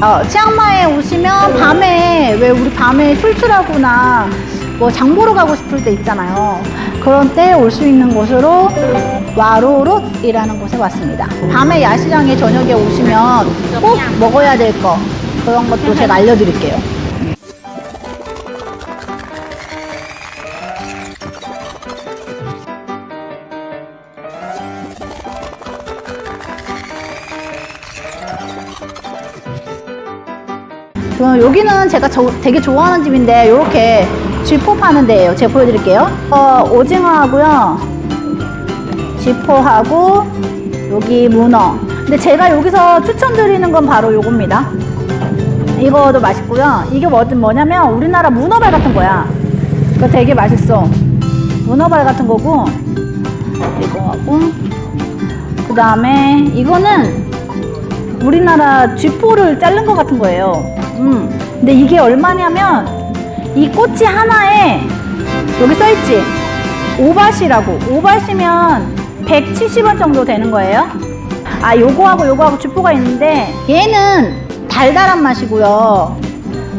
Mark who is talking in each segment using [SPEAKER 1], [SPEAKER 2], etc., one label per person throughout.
[SPEAKER 1] 어, 치앙마이에 오시면 밤에 왜 우리 밤에 출출하거나 뭐 장보러 가고 싶을 때 있잖아요. 그런 때 올 수 있는 곳으로 와로롯이라는 곳에 왔습니다. 밤에 야시장에 저녁에 오시면 꼭 먹어야 될 거 그런 것도 제가 알려드릴게요. 어, 여기는 제가 저- 되게 좋아하는 집인데 이렇게 쥐포 파는 데예요. 제가 보여드릴게요. 어, 오징어하고요. 쥐포하고 여기 문어. 근데 제가 여기서 추천드리는 건 바로 요겁니다. 이거도 맛있고요. 이게 뭐든 뭐냐면 우리나라 문어발 같은 거야. 이거 되게 맛있어. 문어발 같은 거고 이거 하고 그 다음에 이거는 우리나라 쥐포를 자른 것 같은 거예요. 음. 근데 이게 얼마냐면 이 꼬치 하나에 여기 써있지? 오바시라고. 오바시면 170원 정도 되는 거예요. 아, 요거하고 요거하고 쥐포가 있는데 얘는 달달한 맛이고요.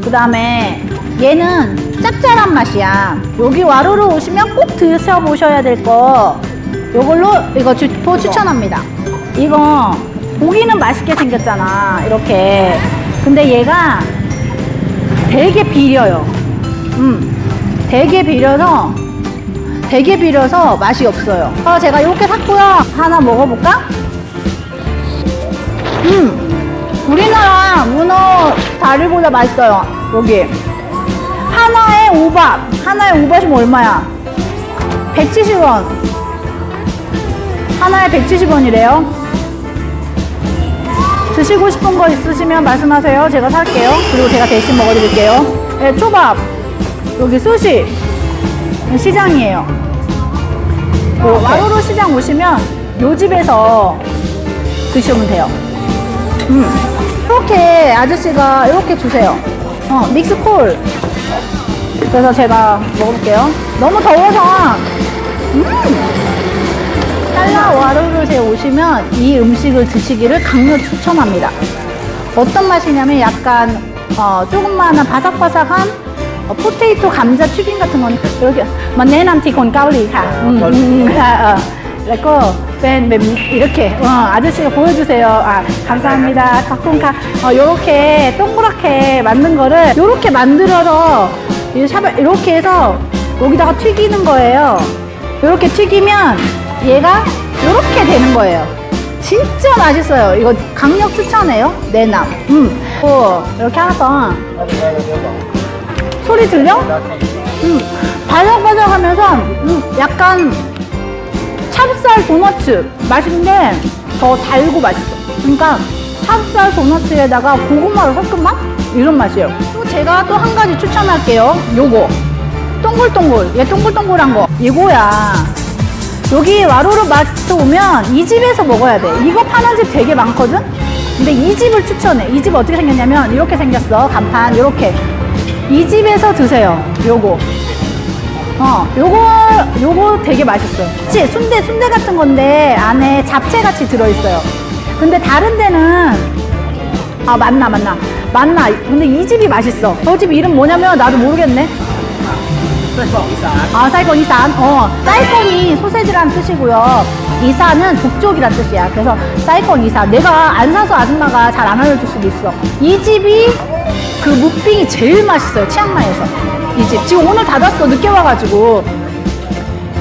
[SPEAKER 1] 그 다음에 얘는 짭짤한 맛이야. 여기 와로로 오시면 꼭 드셔보셔야 될 거. 요걸로 이거 쥐포 추천합니다. 이거 고기는 맛있게 생겼잖아. 이렇게. 근데 얘가 되게 비려요. 음, 되게 비려서 되게 비려서 맛이 없어요. 어, 제가 이렇게 샀고요. 하나 먹어볼까? 음, 우리나라 문어 다리보다 맛있어요. 여기 하나에 오밥, 하나에 오밥이면 얼마야? 170원. 하나에 170원이래요. 드시고 싶은 거 있으시면 말씀하세요. 제가 살게요. 그리고 제가 대신 먹어드릴게요. 네, 초밥. 여기 스시. 시장이에요. 뭐, 와로로 시장 오시면 요 집에서 드시면 돼요. 음. 이렇게 아저씨가 이렇게 주세요. 어, 믹스콜. 그래서 제가 먹어볼게요. 너무 더워서, 음! 달라 와르르에 오시면 이 음식을 드시기를 강력 추천합니다. 어떤 맛이냐면 약간 어, 조금만한 바삭바삭한 어, 포테이토 감자 튀김 같은 거는 이렇게 뭐 내남티 곤 까울리 가. 음, 음, 아, 어. 그리고 뺀, 뺀, 이렇게 어, 아저씨가 보여주세요. 아 감사합니다. 카콘카 어, 요렇게 동그랗게 만든 거를 요렇게 만들어서 이 이렇게 해서 여기다가 튀기는 거예요. 이렇게 튀기면 얘가 이렇게 되는 거예요. 진짜 맛있어요. 이거 강력 추천해요. 내남. 음. 오, 이렇게 더. 소리 들려? 음. 바삭바삭 하면서, 음, 약간 찹쌀 도너츠 맛인데 더 달고 맛있어. 그러니까 찹쌀 도너츠에다가 고구마를 섞은 맛? 이런 맛이에요. 또 제가 또 한 가지 추천할게요. 요거. 동글동글. 얘 동글동글한 거. 이거야. 여기 와로로 마트 오면 이 집에서 먹어야 돼. 이거 파는 집 되게 많거든? 근데 이 집을 추천해. 이 집 어떻게 생겼냐면 이렇게 생겼어. 간판 이렇게. 이 집에서 드세요. 요거. 어, 요거 요거 되게 맛있어요. 그치? 순대 순대 같은 건데 안에 잡채 같이 들어 있어요. 근데 다른 데는 아 맞나 맞나 맞나. 근데 이 집이 맛있어. 저 집 이름 뭐냐면 나도 모르겠네. 아, 사이콘 이산. 어, 사이콘이 소세지란 뜻이고요. 이산은 북쪽이란 뜻이야. 그래서 사이콘 이산. 내가 안 사서 아줌마가 잘 안 알려줄 수도 있어. 이 집이 그 무빙이 제일 맛있어요. 치앙마이에서. 이 집. 지금 오늘 닫았어. 늦게 와가지고.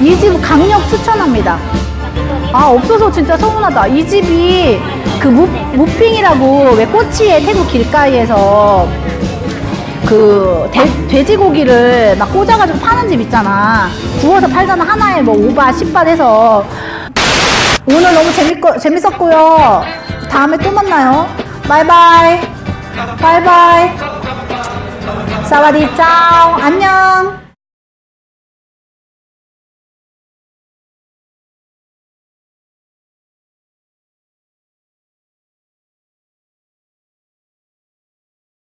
[SPEAKER 1] 이 집 강력 추천합니다. 아, 없어서 진짜 서운하다. 이 집이 그 무, 무핑이라고 왜 꼬치에 태국 길가에서 그 돼, 돼지 고기를 막 꽂아가지고 파는 집 있잖아. 구워서 팔잖아. 하나에 뭐 5바, 10바 해서. 오늘 너무 재밌고, 재밌었고요. 다음에 또 만나요. 바이바이. 바이바이. 사와디 짜오. 안녕.